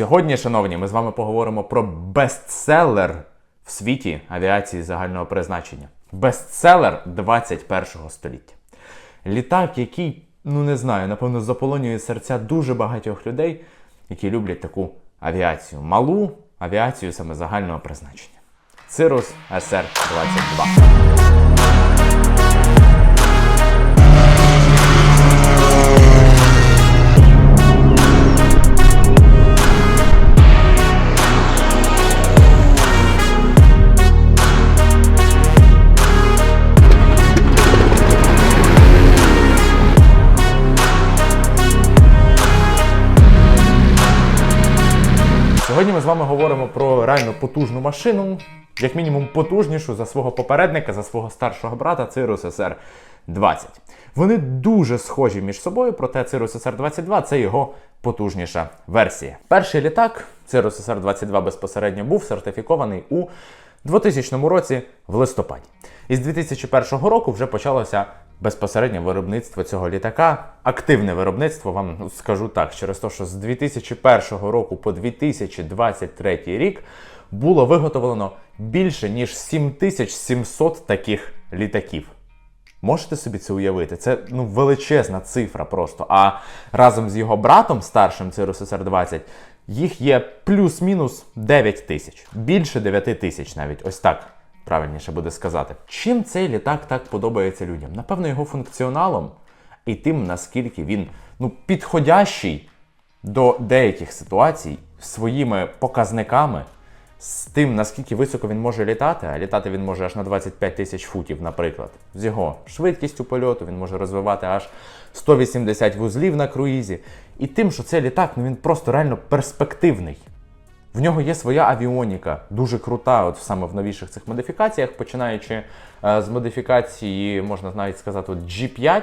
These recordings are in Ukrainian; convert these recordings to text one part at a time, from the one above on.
Сьогодні, шановні, ми з вами поговоримо про бестселер в світі авіації загального призначення. Бестселер 21 століття. Літак, який, ну не знаю, напевно, заполонює серця дуже багатьох людей, які люблять таку авіацію. Малу авіацію саме загального призначення. Цирус СР-22. Реально потужну машину, як мінімум потужнішу за свого попередника, за свого старшого брата Цирус СР 20. Вони дуже схожі між собою, проте Цирус СР 22 це його потужніша версія. Перший літак Цирус СР 22 безпосередньо був сертифікований у 2000 році в листопаді. І з 2001 року вже почалося безпосереднє виробництво цього літака. Активне виробництво, вам скажу так, через те, що з 2001 року по 2023 рік було виготовлено більше ніж 7700 таких літаків. Можете собі це уявити? Це ну величезна цифра просто. А разом з його братом, старшим Цирус СР-20, їх є плюс-мінус 9 тисяч. Більше 9 тисяч навіть. Ось так правильніше буде сказати. Чим цей літак так подобається людям? Напевно, його функціоналом і тим, наскільки він ну, підходящий до деяких ситуацій своїми показниками, з тим, наскільки високо він може літати, а літати він може аж на 25 тисяч футів, наприклад. З його швидкістю польоту він може розвивати аж 180 вузлів на круїзі. І тим, що цей літак ну, він просто реально перспективний. В нього є своя авіоніка, дуже крута, от саме в новіших цих модифікаціях, починаючи е, з модифікації, можна навіть сказати, от G5.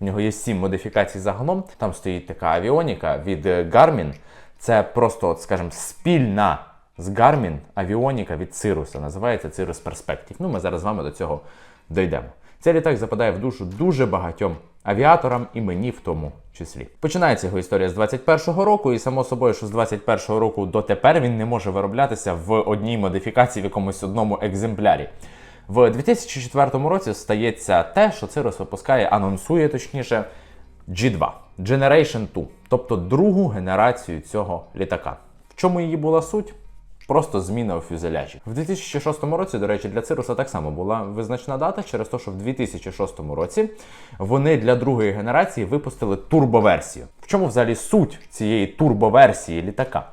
В нього є 7 модифікацій загалом. Там стоїть така авіоніка від е, Garmin. Це просто, от, скажімо, спільна з Garmin авіоніка від Cirusa. Називається Cirrus Perspective. Ну, ми зараз з вами до цього дійдемо. Цей літак западає в душу дуже багатьом авіаторам і мені в тому числі. Починається його історія з 21-го року, і само собою, що з 21-го року дотепер він не може вироблятися в одній модифікації в якомусь одному екземплярі. В 2004 році стається те, що Cirrus випускає, анонсує точніше G2 Generation 2, тобто другу генерацію цього літака. В чому її була суть? Просто зміна у фюзеляжі. В 2006 році, до речі, для Цируса так само була визначена дата через те, що в 2006 році вони для другої генерації випустили турбоверсію. В чому взагалі суть цієї турбоверсії літака?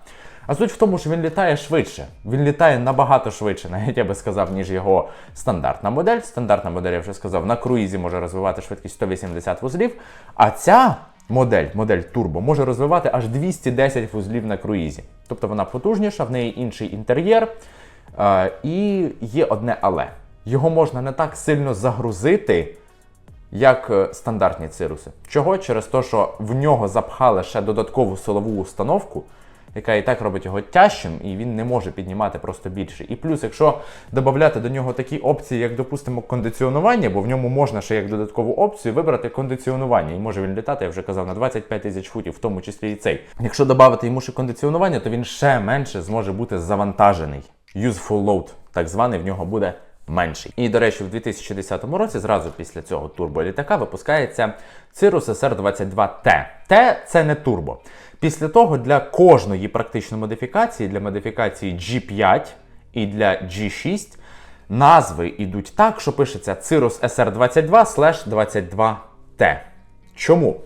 А суть в тому, що він літає швидше. Він літає набагато швидше, навіть я би сказав, ніж його стандартна модель. Стандартна модель, я вже сказав, на круїзі може розвивати швидкість 180 вузлів. А ця модель, модель Turbo, може розвивати аж 210 вузлів на круїзі. Тобто вона потужніша, в неї інший інтер'єр. Е, і є одне але. Його можна не так сильно загрузити, як е, стандартні цируси. Чого? Через те, що в нього запхали ще додаткову силову установку, яка і так робить його тяжчим, і він не може піднімати просто більше. І плюс, якщо додати до нього такі опції, як, допустимо, кондиціонування, бо в ньому можна ще як додаткову опцію вибрати кондиціонування. І може він літати, я вже казав, на 25 тисяч футів, в тому числі і цей. Якщо додати йому ще кондиціонування, то він ще менше зможе бути завантажений. Useful load, так званий, в нього буде менший. І, до речі, в 2010 році, зразу після цього турболітака, випускається Cirrus SR22T. T – це не турбо. Після того для кожної практично модифікації, для модифікації G5 і для G6, назви йдуть так, що пишеться Cirrus SR22 22T. Чому?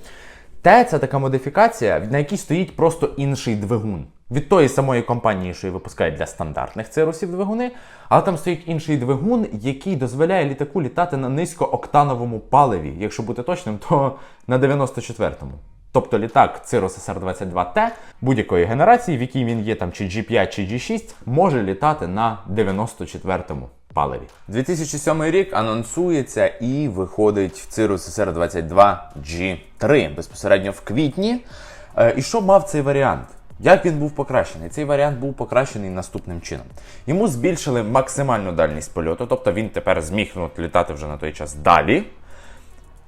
Т це така модифікація, на якій стоїть просто інший двигун. Від тої самої компанії, що і випускають для стандартних цирусів двигуни, але там стоїть інший двигун, який дозволяє літаку літати на низькооктановому паливі. Якщо бути точним, то на 94-му. Тобто літак Cirrus SR-22T будь-якої генерації, в якій він є там чи G5, чи G6, може літати на 94-му паливі. 2007 рік анонсується і виходить в Cirrus SR-22 G3 безпосередньо в квітні. Е, І що мав цей варіант? Як він був покращений? Цей варіант був покращений наступним чином. Йому збільшили максимальну дальність польоту, тобто він тепер зміг ну, літати вже на той час далі.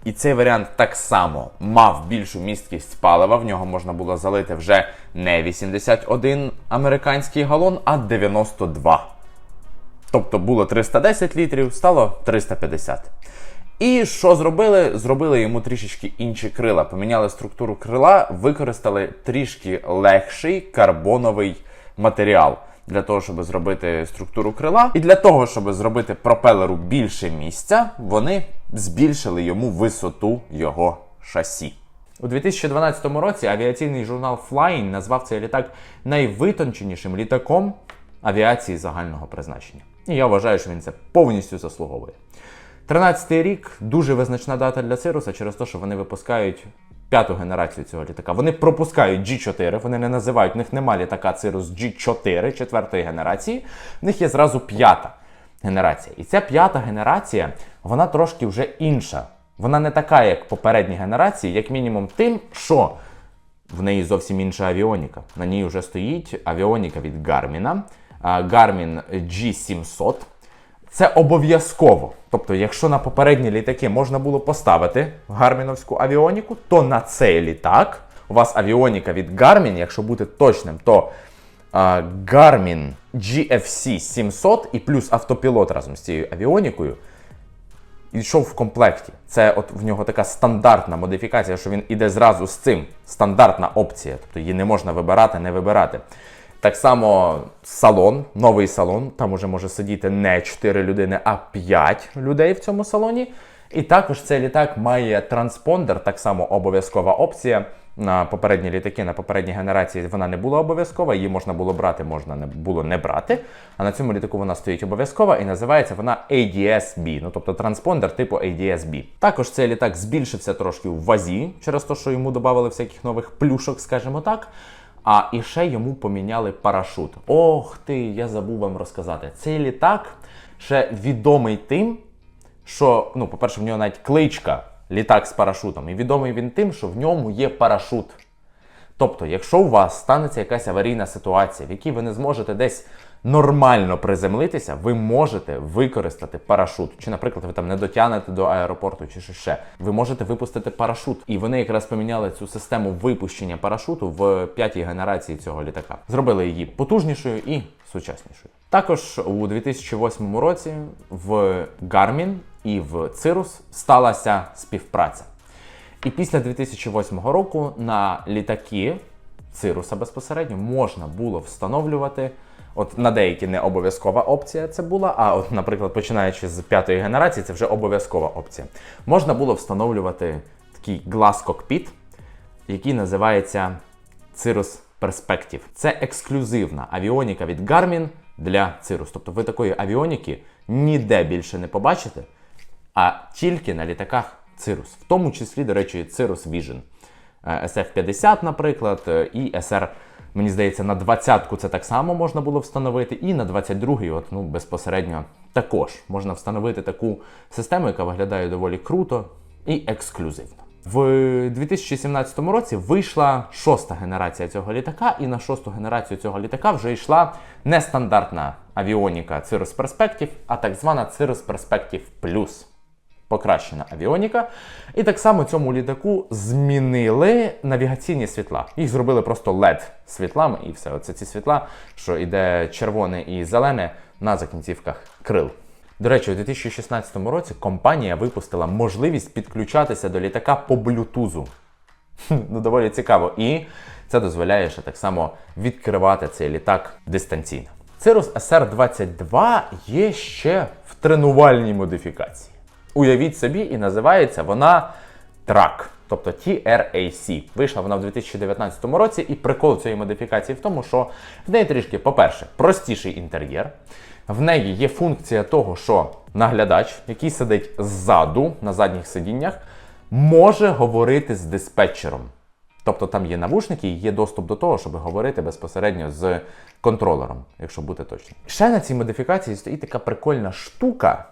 І цей варіант так само мав більшу місткість палива. В нього можна було залити вже не 81 американський галон, а 92. Тобто було 310 літрів, стало 350. І що зробили? Зробили йому трішечки інші крила. Поміняли структуру крила, використали трішки легший карбоновий матеріал для того, щоб зробити структуру крила. І для того, щоб зробити пропелеру більше місця, вони збільшили йому висоту його шасі. У 2012 році авіаційний журнал Flying назвав цей літак найвитонченішим літаком авіації загального призначення. І я вважаю, що він це повністю заслуговує. 13-й рік дуже визначна дата для Цируса через те, що вони випускають п'яту генерацію цього літака. Вони пропускають G4, вони не називають, в них нема літака Цирус G4 четвертої генерації, в них є зразу п'ята генерація. І ця п'ята генерація, вона трошки вже інша. Вона не така, як попередні генерації, як мінімум тим, що в неї зовсім інша авіоніка. На ній вже стоїть авіоніка від Garmin, а, Garmin G700. Це обов'язково. Тобто, якщо на попередні літаки можна було поставити гарміновську авіоніку, то на цей літак у вас авіоніка від Garmin, якщо бути точним, то а, Garmin GFC 700 і плюс автопілот разом з цією авіонікою йшов в комплекті. Це от в нього така стандартна модифікація, що він іде зразу з цим. Стандартна опція, тобто її не можна вибирати, не вибирати. Так само салон, новий салон, там уже може сидіти не 4 людини, а 5 людей в цьому салоні. І також цей літак має транспондер, так само обов'язкова опція. На попередні літаки, на попередній генерації вона не була обов'язкова, її можна було брати, можна не було не брати. А на цьому літаку вона стоїть обов'язкова і називається вона ADS-B, ну тобто транспондер типу ADS-B. Також цей літак збільшився трошки в вазі через те, що йому додали всяких нових плюшок, скажімо так. А і ще йому поміняли парашут. Ох ти, я забув вам розказати. Цей літак ще відомий тим, що, ну, по-перше, в нього навіть кличка літак з парашутом. І відомий він тим, що в ньому є парашут. Тобто, якщо у вас станеться якась аварійна ситуація, в якій ви не зможете десь нормально приземлитися, ви можете використати парашут. Чи, наприклад, ви там не дотягнете до аеропорту, чи що ще. Ви можете випустити парашут. І вони якраз поміняли цю систему випущення парашуту в п'ятій генерації цього літака. Зробили її потужнішою і сучаснішою. Також у 2008 році в Garmin і в Cirrus сталася співпраця. І після 2008 року на літаки Цируса безпосередньо можна було встановлювати. От на деякі не обов'язкова опція це була, а от, наприклад, починаючи з п'ятої генерації, це вже обов'язкова опція. Можна було встановлювати такий глаз кокпіт, який називається Cirrus Perspective. Це ексклюзивна авіоніка від Garmin для Cirrus. Тобто ви такої авіоніки ніде більше не побачите, а тільки на літаках Cirrus. В тому числі, до речі, Cirrus Vision. Е, SF-50, наприклад, е, і SR, мені здається, на 20-ку це так само можна було встановити, і на 22-й, от, ну, безпосередньо також можна встановити таку систему, яка виглядає доволі круто і ексклюзивно. В 2017 році вийшла шоста генерація цього літака, і на шосту генерацію цього літака вже йшла нестандартна авіоніка Cirrus Perspective, а так звана Cirrus Perspective Plus покращена авіоніка. І так само цьому літаку змінили навігаційні світла. Їх зробили просто LED світлами, і все. Оце ці світла, що йде червоне і зелене на закінцівках крил. До речі, у 2016 році компанія випустила можливість підключатися до літака по блютузу. Ну, доволі цікаво. І це дозволяє ще так само відкривати цей літак дистанційно. Cirrus SR-22 є ще в тренувальній модифікації. Уявіть собі, і називається вона Трак, тобто TRAC. Вийшла вона в 2019 році, і прикол цієї модифікації в тому, що в неї трішки, по-перше, простіший інтер'єр. В неї є функція того, що наглядач, який сидить ззаду на задніх сидіннях, може говорити з диспетчером. Тобто там є навушники і є доступ до того, щоб говорити безпосередньо з контролером, якщо бути точним. Ще на цій модифікації стоїть така прикольна штука,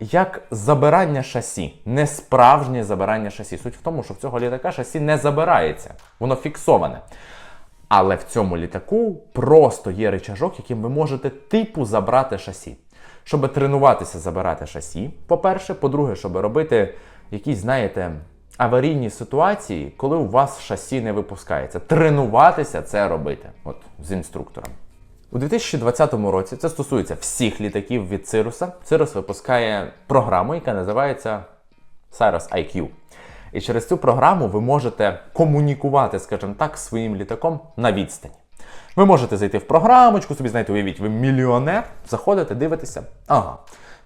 як забирання шасі, не справжнє забирання шасі. Суть в тому, що в цього літака шасі не забирається, воно фіксоване. Але в цьому літаку просто є рычажок, яким ви можете типу забрати шасі. Щоб тренуватися забирати шасі, по-перше, по-друге, щоб робити якісь, знаєте, аварійні ситуації, коли у вас шасі не випускається. Тренуватися це робити. От з інструктором. У 2020 році це стосується всіх літаків від Cirrus. Cirrus випускає програму, яка називається Cyrus IQ. І через цю програму ви можете комунікувати, скажімо так, своїм літаком на відстані. Ви можете зайти в програмочку, собі знаєте, уявіть, ви мільйонер, заходите, дивитеся. Ага.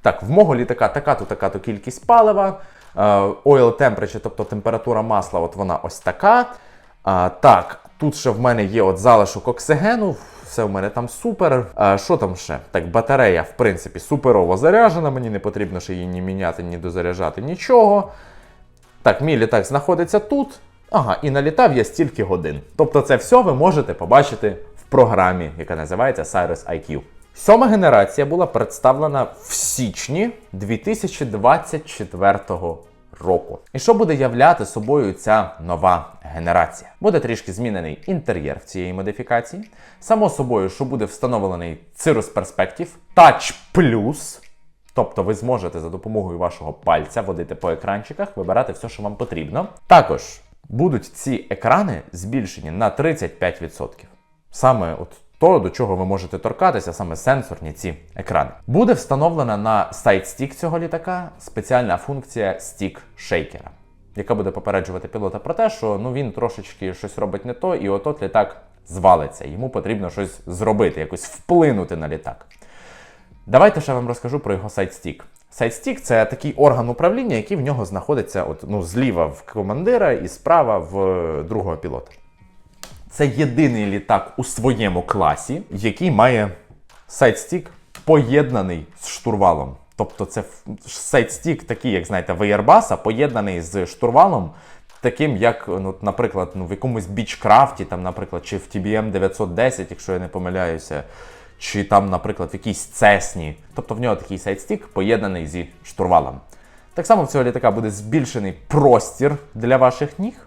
Так, в мого літака така-то, така-то кількість палива, е, oil temperature, тобто температура масла, от вона ось така. А, так, тут ще в мене є от залишок оксигену, все в мене там супер. А, що там ще? Так, батарея, в принципі, суперово заряджена, мені не потрібно ще її ні міняти, ні дозаряджати, нічого. Так, мій літак знаходиться тут. Ага, і налітав я стільки годин. Тобто це все ви можете побачити в програмі, яка називається Cyrus IQ. Сьома генерація була представлена в січні 2024 року. І що буде являти собою ця нова генерація? Буде трішки змінений інтер'єр в цієї модифікації. Само собою, що буде встановлений Cirrus Perspective Touch Plus. Тобто ви зможете за допомогою вашого пальця водити по екранчиках, вибирати все, що вам потрібно. Також будуть ці екрани збільшені на 35%. Саме от то, до чого ви можете торкатися, саме сенсорні ці екрани. Буде встановлена на сайт-стік цього літака спеціальна функція Stick Shaker, яка буде попереджувати пілота про те, що ну він трошечки щось робить не то, і отот літак звалиться. Йому потрібно щось зробити, якось вплинути на літак. Давайте ще вам розкажу про його сайт-стік. Сайт-стік – це такий орган управління, який в нього знаходиться от, ну, зліва в командира і справа в другого пілота. Це єдиний літак у своєму класі, який має сайт-стік поєднаний з штурвалом. Тобто це сайт-стік такий, як знаєте, в Airbus, поєднаний з штурвалом, таким, як, ну, наприклад, ну, в якомусь бічкрафті, там, наприклад, чи в TBM 910, якщо я не помиляюся, чи там, наприклад, в якійсь цесні. Тобто в нього такий сайт-стік поєднаний зі штурвалом. Так само в цього літака буде збільшений простір для ваших ніг.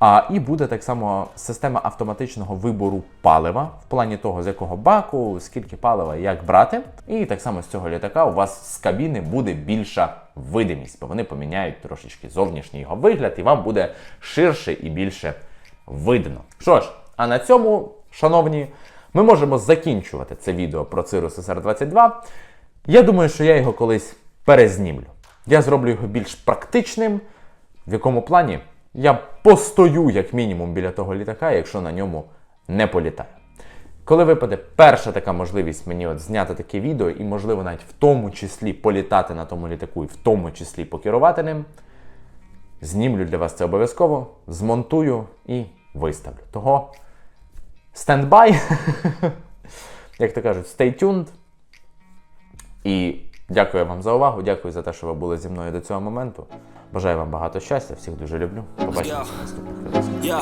А і буде так само система автоматичного вибору палива в плані того, з якого баку, скільки палива як брати. І так само з цього літака у вас з кабіни буде більша видимість, бо вони поміняють трошечки зовнішній його вигляд, і вам буде ширше і більше видно. Що ж, а на цьому, шановні, ми можемо закінчувати це відео про Cirrus SR22. Я думаю, що я його колись перезнімлю. Я зроблю його більш практичним. В якому плані? Я постою, як мінімум, біля того літака, якщо на ньому не політаю. Коли випаде перша така можливість мені от зняти таке відео, і, можливо, навіть в тому числі політати на тому літаку, і в тому числі покерувати ним, знімлю для вас це обов'язково, змонтую і виставлю. Того стендбай, як то кажуть, stay tuned. І дякую вам за увагу, дякую за те, що ви були зі мною до цього моменту. Бажаю вам багато щастя, всіх дуже люблю. Побачимося в наступних відео.